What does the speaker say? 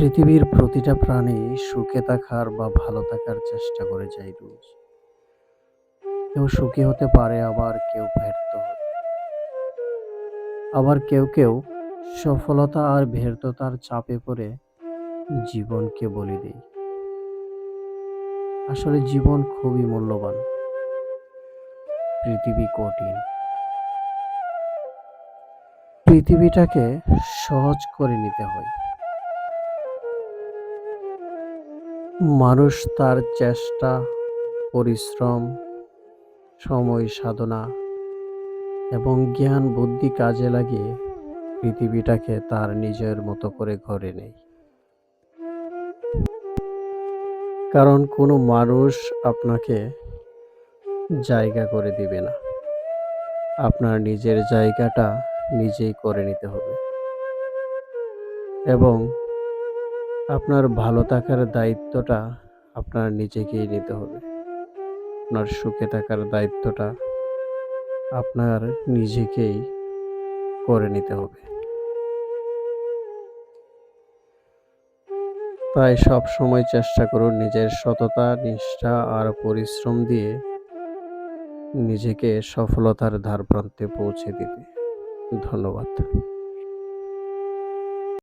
পৃথিবীর প্রতিটা প্রাণী সুখে থাকার বা ভালো থাকার চেষ্টা করে যায় রোজ। কেউ সুখী হতে পারে, আবার কেউ ব্যর্থ আবার কেউ কেউ সফলতা আর ব্যর্থতার চাপে পড়ে জীবনকে বলি দেয় আসলে জীবন খুবই মূল্যবান। পৃথিবী কঠিন। পৃথিবীটাকে সহজ করে নিতে হয়। মানুষ তার চেষ্টা, পরিশ্রম, সময় সাধনা এবং জ্ঞান, বুদ্ধি কাজে লাগিয়ে পৃথিবীটাকে তার নিজের মতো করে ঘরে নেয়। কারণ কোনো মানুষ আপনাকে জায়গা করে দিবে না। আপনার নিজের জায়গাটা নিজেই করে নিতে হবে। এবং আপনার ভালো থাকার দায়িত্বটা আপনার নিজেকেই নিতে হবে। আপনার সুখে থাকার দায়িত্বটা আপনার নিজেকেই করে নিতে হবে। তাই সব সময় চেষ্টা করুন নিজের সততা, নিষ্ঠা আর পরিশ্রম দিয়ে নিজেকে সফলতার ধারপ্রান্তে পৌঁছে দিতে। ধন্যবাদ।